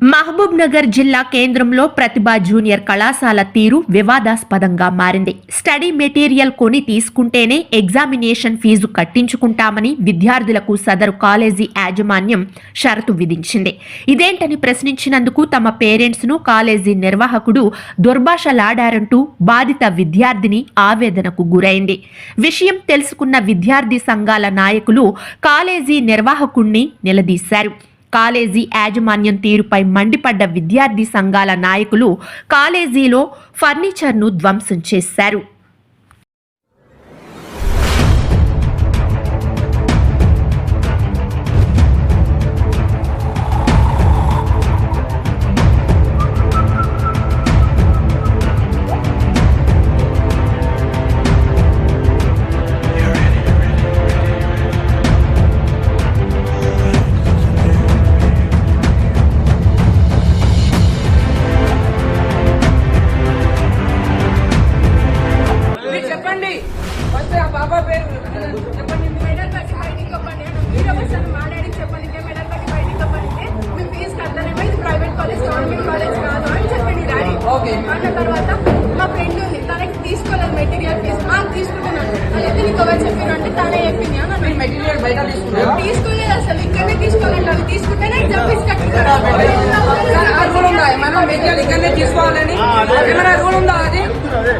మహబూబ్ నగర్ జిల్లా కేంద్రంలో ప్రతిభా జూనియర్ కళాశాల తీరు వివాదాస్పదంగా మారింది. స్టడీ మెటీరియల్ కొని తీసుకుంటేనే ఎగ్జామినేషన్ ఫీజు కట్టించుకుంటామని విద్యార్థులకు సదరు కాలేజీ యాజమాన్యం షరతు విధించింది. ఇదేంటని ప్రశ్నించినందుకు తమ పేరెంట్స్ను కాలేజీ నిర్వాహకుడు దుర్భాషలాడారంటూ బాధిత విద్యార్థిని ఆవేదనకు గురైంది. విషయం తెలుసుకున్న విద్యార్థి సంఘాల నాయకులు కాలేజీ నిర్వాహకుణ్ణి నిలదీశారు. కాలేజీ యాజమాన్యం తీరుపై మండిపడ్డ విద్యార్థి సంఘాల నాయకులు కాలేజీలో ఫర్నిచర్ను ధ్వంసం చేశారు. తర్వాత మా ఫ్రెండ్ ఉంది. తనకి తీసుకోలేదు మెటీరియల్ ఫీజు ఆ తీసుకుంటున్నాను. అయితే నీకు ఎవరు చెప్పిన అంటే తనే చెప్పింది. అని. మెటీరియల్ బయట తీసుకోలేదు అసలు. ఇక్కడనే తీసుకోవాలంటే అవి తీసుకుంటేనే ఎగ్జామ్ ఫీజు ఏమైనా మెటీరియల్ ఇక్కడనే తీసుకోవాలని? ఏమైనా రూల్ ఉందా అది. అదే.